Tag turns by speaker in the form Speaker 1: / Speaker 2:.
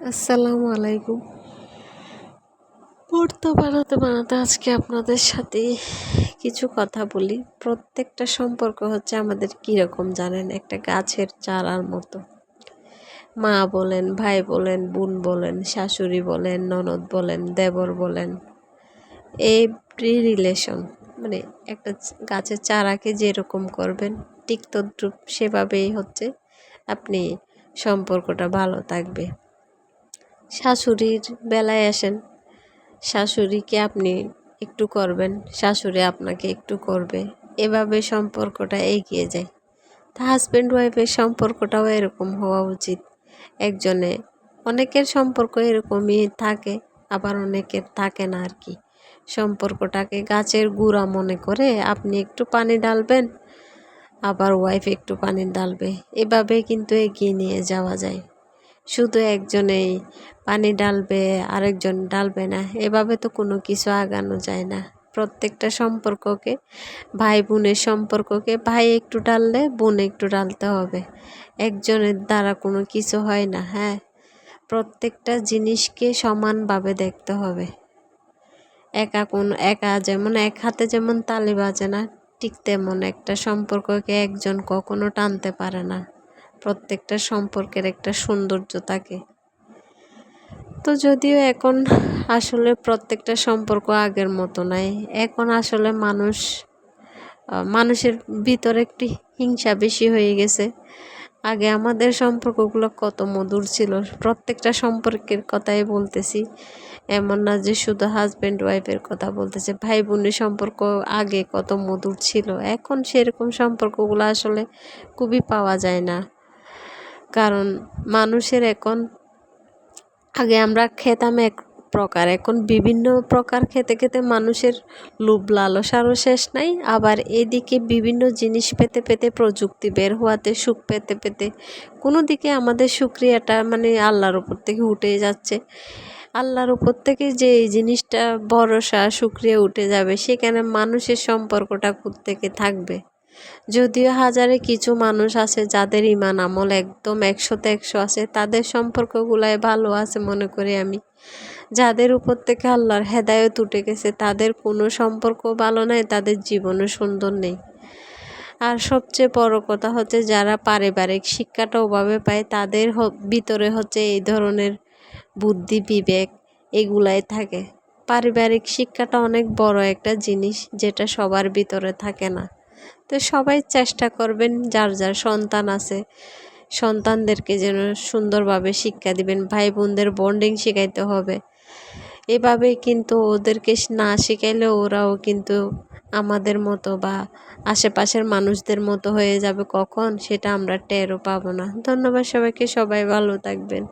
Speaker 1: আসসালামু আলাইকুম। পড়তে বানাতে বানাতে আজকে আপনাদের সাথে কিছু কথা বলি। প্রত্যেকটা সম্পর্ক হচ্ছে আমাদের কীরকম জানেন? একটা গাছের চারার মতো। মা বলেন, ভাই বলেন, বোন বলেন, শাশুড়ি বলেন, ননদ বলেন, দেবর বলেন। এভরি রিলেশন মানে একটা গাছের চারাকে যেরকম করবেন, ঠিক তদ্রুপ সেভাবেই হচ্ছে। আপনি সম্পর্কটা ভালো থাকবে। শাশুড়ির বেলায় আসেন। শাশুড়িকে আপনি একটু করবেন, শাশুড়ি আপনাকে একটু করবে। এভাবে সম্পর্কটা এগিয়ে যায়। তা হাজব্যান্ড ওয়াইফের সম্পর্কটাও এরকম হওয়া উচিত। একজনে অনেকের সম্পর্ক এরকমই থাকে, আবার অনেকের থাকে না আর কি সম্পর্কটাকে গাছের গুঁড়া মনে করে আপনি একটু পানি ডালবেন আবার ওয়াইফ একটু পানি ডালবে এভাবে কিন্তু এগিয়ে নিয়ে যাওয়া যায়। শুধু একজনেই পানি ডালবে আরেকজন ডালবে না। এভাবে তো কোনো কিছু আগানো যায় না। প্রত্যেকটা সম্পর্ককে, ভাই বোনের সম্পর্ককে, ভাই একটু ডাললে বোন একটু ডালতে হবে। একজনের দ্বারা কোনো কিছু হয় না হ্যাঁ? প্রত্যেকটা জিনিসকে সমানভাবে দেখতে হবে। একা কোন, একা যেমন এক হাতে যেমন তালি বাজে না, ঠিক তেমন একটা সম্পর্ককে একজন কখনো টানতে পারে না। প্রত্যেকটা সম্পর্কের একটা সৌন্দর্য থাকে। তো যদিও এখন আসলে প্রত্যেকটা সম্পর্ক আগের মতো নাই, এখন আসলে মানুষ মানুষের ভিতরে একটি হিংসা বেশি হয়ে গেছে। আগে আমাদের সম্পর্কগুলো কত মধুর ছিল, প্রত্যেকটা সম্পর্কের কথাই বলতেছি। এমন না যে শুধু হাজব্যান্ড ওয়াইফের কথা বলতেছে ভাই বোনের সম্পর্ক আগে কত মধুর ছিল, এখন সেরকম সম্পর্কগুলো আসলে খুবই পাওয়া যায় না। কারণ মানুষের এখন, আগে আমরা খেতাম এক প্রকার, এখন বিভিন্ন প্রকার খেতে খেতে মানুষের লোভ লালসারও শেষ নাই, আবার এদিকে বিভিন্ন জিনিস পেতে পেতে প্রযুক্তি বের হওয়াতে সুখ পেতে পেতে কোনো দিকে আমাদের সুক্রিয়াটা মানে আল্লাহর উপর থেকে উঠে যাচ্ছে। আল্লাহর উপর থেকে যে এই জিনিসটা ভরসা, সুক্রিয়া উঠে যাবে, সেখানে মানুষের সম্পর্কটা থেকে থাকবে? যদিও হাজারে কিছু মানুষ আছে যাদের ইমান আমল একদম একশোতে একশো আছে, তাদের সম্পর্কগুলাই ভালো আছে মনে করি আমি। যাদের উপর থেকে আল্লাহর হেদায়ত উঠে গেছে, তাদের কোনো সম্পর্ক ভালো নাই, তাদের জীবনও সুন্দর নেই। আর সবচেয়ে বড় কথা হচ্ছে যারা পারিবারিক শিক্ষাটা ওভাবে পায়, তাদের ভিতরে হচ্ছে এই ধরনের বুদ্ধি, বিবেক এগুলাই থাকে। পারিবারিক শিক্ষাটা অনেক বড় একটা জিনিস যেটা সবার ভিতরে থাকে না। তো সবাই চেষ্টা করবেন, যার যার সন্তান আছে, সন্তানদেরকে যেন সুন্দরভাবে শিক্ষা দিবেন। ভাই বোনদের বন্ডিং শেখাইতে হবে। এভাবে কিন্তু ওদেরকে না শেখাইলে ওরাও কিন্তু আমাদের মতো বা আশেপাশের মানুষদের মতো হয়ে যাবে কখন, সেটা আমরা টেরও পাবো না। ধন্যবাদ সবাইকে, সবাই ভালো থাকবেন।